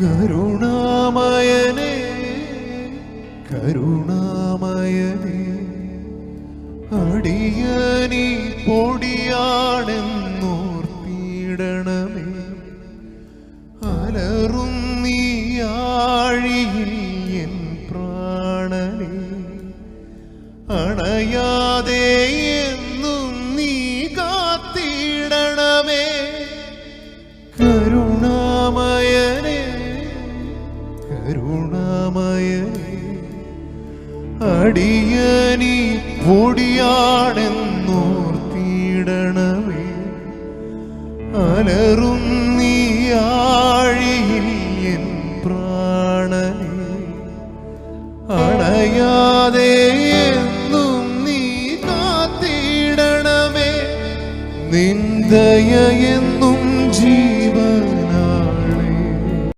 കരുണാമയനേ കരുണാമയനേ അടിയനി പൊടിയാണെന്നോർത്തിടണമേ. അലറും നീയാഴിയിൽ N പ്രാണനെ അണയാതെ അടിയനി പൊടിയാണെന്നോർത്തിടണമേ അലറും നീയാഴിയിൽ N പ്രാണനെ. അണയാതെ എന്നും നീ കാത്തിടണമേ. നിന്ദയ